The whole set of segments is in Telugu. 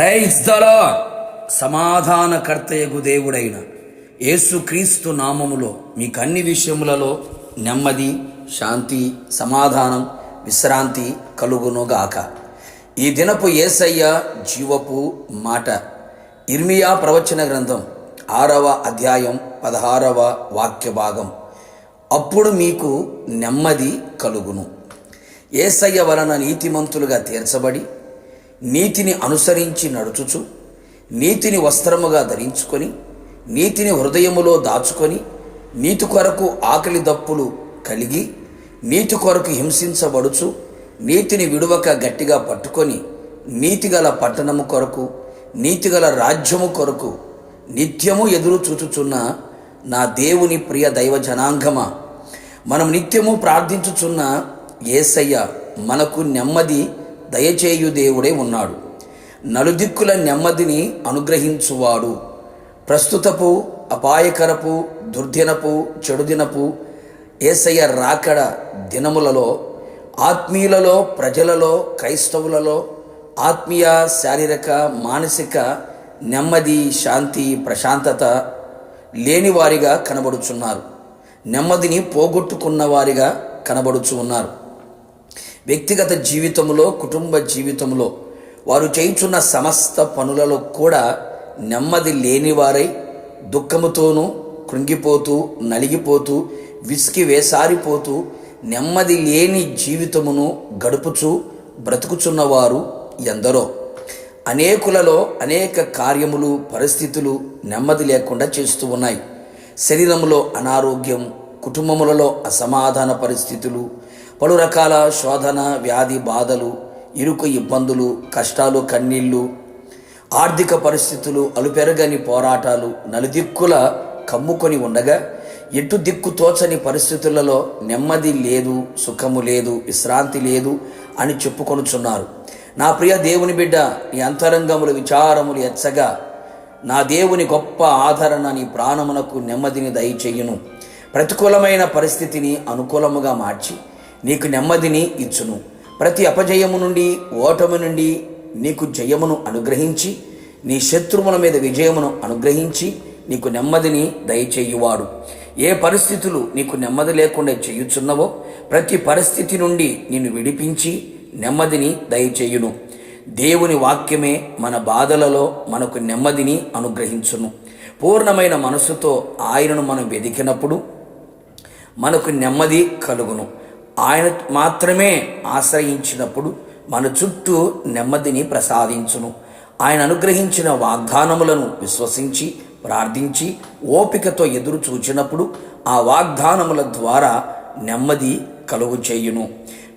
ప్రైజ్ దలా సమాధానకర్తయగు దేవుడైన యేసుక్రీస్తు నామములో మీకు అన్ని విషయములలో నెమ్మది శాంతి సమాధానం విశ్రాంతి కలుగునుగాక. ఈ దినపు ఏసయ్య జీవపు మాట. ఇర్మియా ప్రవచన గ్రంథం ఆరవ అధ్యాయం పదహారవ వాక్య భాగం. అప్పుడు మీకు నెమ్మది కలుగును. ఏసయ్య వలన నీతిమంతులుగా తీర్చబడి నీతిని అనుసరించి నడుచుచు నీతిని వస్త్రముగా ధరించుకొని నీతిని హృదయములో దాచుకొని నీతి కొరకు ఆకలి దప్పులు కలిగి నీతి కొరకు హింసించబడుచు నీతిని విడువక గట్టిగా పట్టుకొని నీతిగల పట్టణము కొరకు నీతిగల రాజ్యము కొరకు నిత్యము ఎదురు చూచుచున్న నా దేవుని ప్రియ దైవ జనాంగమా. మనం నిత్యము ప్రార్థించుచున్న ఏసయ్య మనకు నెమ్మది దయచేయు దేవుడే ఉన్నాడు. నలుదిక్కుల నెమ్మదిని అనుగ్రహించువాడు. ప్రస్తుతపు అపాయకరపు దుర్దినపు చెడుదినపు ఏసయ్య రాకడ దినములలో ఆత్మీయులలో ప్రజలలో క్రైస్తవులలో ఆత్మీయ శారీరక మానసిక నెమ్మది శాంతి ప్రశాంతత లేనివారిగా కనబడుచున్నారు. నెమ్మదిని పోగొట్టుకున్న వారిగా కనబడుచు ఉన్నారు. వ్యక్తిగత జీవితంలో కుటుంబ జీవితంలో వారు చేయుచున్న సమస్త పనులలో కూడా నెమ్మది లేనివారై దుఃఖముతోనూ కృంగిపోతూ నలిగిపోతూ విసికి వేసారిపోతూ నెమ్మది లేని జీవితమును గడుపుచూ బ్రతుకుచున్నవారు ఎందరో. అనేకులలో అనేక కార్యములు పరిస్థితులు నెమ్మది లేకుండా చేస్తూ ఉన్నాయి. శరీరంలో అనారోగ్యం కుటుంబములలో అసమాధాన పరిస్థితులు పలు రకాల శోధన వ్యాధి బాధలు ఇరుకు ఇబ్బందులు కష్టాలు కన్నీళ్ళు ఆర్థిక పరిస్థితులు అలుపెరగని పోరాటాలు నలుదిక్కుల కమ్ముకొని ఉండగా ఎటు దిక్కు తోచని పరిస్థితులలో నెమ్మది లేదు సుఖము లేదు విశ్రాంతి లేదు అని చెప్పుకొనుచున్నారు. నా ప్రియ దేవుని బిడ్డ నీ అంతరంగములు విచారములు ఎచ్చగా నా దేవుని గొప్ప ఆదరణ నీ ప్రాణమునకు నెమ్మదిని దయచేయును. ప్రతికూలమైన పరిస్థితిని అనుకూలముగా మార్చి నీకు నెమ్మదిని ఇచ్చును. ప్రతి అపజయము నుండి ఓటమి నుండి నీకు జయమును అనుగ్రహించి నీ శత్రువుల మీద విజయమును అనుగ్రహించి నీకు నెమ్మదిని దయచేయువాడు. ఏ పరిస్థితులు నీకు నెమ్మది లేకుండా చేయుచున్నవో ప్రతి పరిస్థితి నుండి నిన్ను విడిపించి నెమ్మదిని దయచేయును. దేవుని వాక్యమే మన బాధలలో మనకు నెమ్మదిని అనుగ్రహించును. పూర్ణమైన మనసుతో ఆయనను మనం వెదికినప్పుడు మనకు నెమ్మది కలుగును. ఆయన మాత్రమే ఆశ్రయించినప్పుడు మన చుట్టూ నెమ్మదిని ప్రసాదించును. ఆయన అనుగ్రహించిన వాగ్దానములను విశ్వసించి ప్రార్థించి ఓపికతో ఎదురు చూచినప్పుడు ఆ వాగ్దానముల ద్వారా నెమ్మది కలుగు చేయును.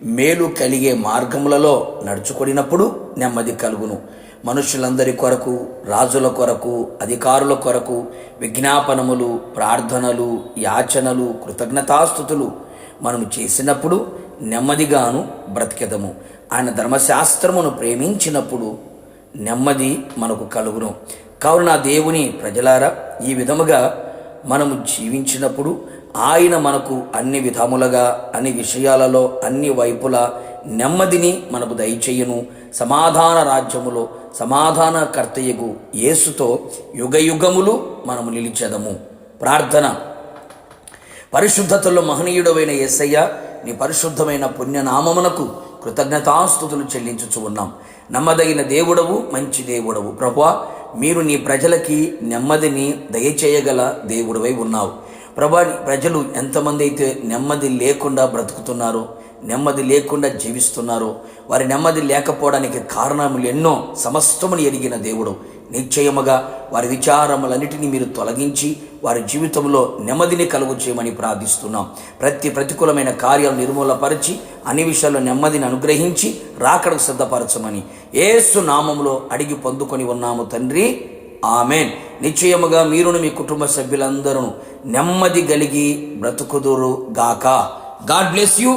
మేలు కలిగే మార్గములలో నడుచుకొనినప్పుడు నెమ్మది కలుగును. మనుషులందరి కొరకు రాజుల కొరకు అధికారుల కొరకు విజ్ఞాపనములు ప్రార్థనలు యాచనలు కృతజ్ఞతాస్థుతులు మనము చేసినప్పుడు నెమ్మదిగాను బ్రతికెదము. ఆయన ధర్మశాస్త్రమును ప్రేమించినప్పుడు నెమ్మది మనకు కలుగును. కావున నా దేవుని ప్రజలారా ఈ విధముగా మనము జీవించినప్పుడు ఆయన మనకు అన్ని విధములుగా అన్ని విషయాలలో అన్ని వైపులా నెమ్మదిని మనకు దయచేయును. సమాధాన రాజ్యములో సమాధాన కర్తయ్యగు యేసుతో యుగయుగములు మనము నిలిచెదము. ప్రార్థన. పరిశుద్ధతలో మహనీయుడమైన యేసయ్య నీ పరిశుద్ధమైన పుణ్యనామమునకు కృతజ్ఞతాస్థుతులు చెల్లించుచు ఉన్నాం. నమ్మదగిన దేవుడవు మంచి దేవుడవు. ప్రభా మీరు నీ ప్రజలకి నెమ్మదిని దయచేయగల దేవుడవై ఉన్నావు. ప్రభా ప్రజలు ఎంతమంది అయితే నెమ్మది లేకుండా బ్రతుకుతున్నారో నెమ్మది లేకుండా జీవిస్తున్నారో వారి నెమ్మది లేకపోవడానికి కారణములు ఎన్నో సమస్తమును ఎరిగిన దేవుడు. నిశ్చయముగా వారి విచారములన్నిటినీ మీరు తొలగించి వారి జీవితంలో నెమ్మదిని కలుగు చేయమని ప్రార్థిస్తున్నాం. ప్రతి ప్రతికూలమైన కార్యాలు నిర్మూలపరిచి అన్ని విషయాల్లో నెమ్మదిని అనుగ్రహించి రాకడకు సిద్ధపరచమని ఏసు నామంలో అడిగి పొందుకొని ఉన్నాము తండ్రి. ఆమెన్. నిశ్చయముగా మీరును మీ కుటుంబ సభ్యులందరూ నెమ్మది కలిగి బ్రతుకుదురు గాక గాడ్ బ్లెస్ యూ